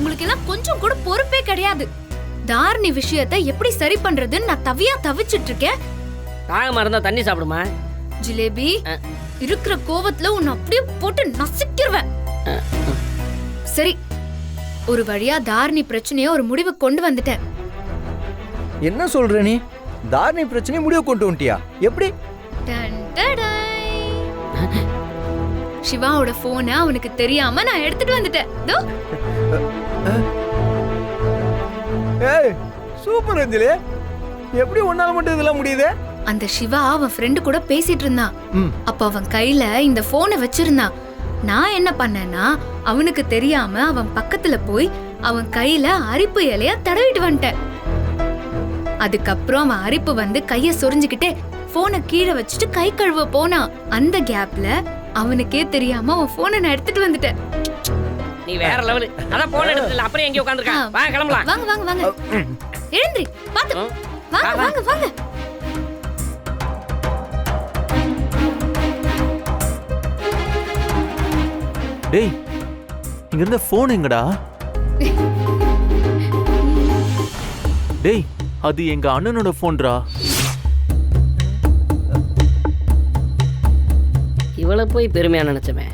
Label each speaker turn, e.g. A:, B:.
A: உங்களுக்கு எல்லாம் கொஞ்சம் கூட பொறுப்பே கிடையாது. தாரணி விஷயத்தை எப்படி சரி பண்றதுன்னு நான் தவியா தவிச்சிட்டு இருக்கேன்
B: தாகமா இருந்தா தண்ணி சாப்பிடுமா?
A: ஜிலேபி. இருக்கிற கோவத்துல உன்னை அப்படியே போட்டு நசுக்கிடுவேன் சரி ஒரு வழியா தாரணி பிரச்சனைய ஒரு முடிவு கொண்டு வந்துட்டேன்.
C: என்ன சொல்ற நீ? தாரணி பிரச்சனையை முடிவு கொண்டு வந்துட்டியா? எப்படி.
A: சிவாவோட போனை அவனுக்கு தெரியாம நான் எடுத்துட்டு வந்துட்டேன். தோ.
C: ஏய் சூப்பர் அஞ்சலி. எப்படி உன்னால மட்டும் இதெல்லாம் முடியுது?
A: அந்த சிவா அவன் ஃப்ரெண்டு கூட பேசிட்டு இருந்தான். அப்ப அவன் கையில இந்த போனை வச்சிருந்தான். நான் என்ன பண்ணேன்னா அவனுக்கு தெரியாம அவன் பக்கத்துல போய் அவன் கையில அரிப்பு இலைய தடவிட்டு வந்துட்டேன். அதுக்கப்புறம் அவன் அரிப்பு வந்து கைய சொரிஞ்சுக்கிட்டே போனை கீழே வச்சுட்டு கை கழுவ போனான். அந்த கேப்ல அவனுக்கே தெரியாம அவன் போனை நான் எடுத்துட்டு வந்துட்டேன்.
B: நீ வேற லெவலு. அதான் போன எடுத்துல அப்புறம் எங்க உட்காந்துருக்கான்
A: ஆ.
B: வா கிளம்பலாம்.
A: வாங்க வாங்க வாங்க. எழுந்திரி பாத்து. வாங்க
B: வா, வா.
A: வாங்க வாங்க.
D: டேய் இங்க இருந்த ஃபோன் எங்கடா? டேய் அது எங்க அண்ணனோட ஃபோன்டா
B: இவளை போய் பெருமையா நினைச்சவன்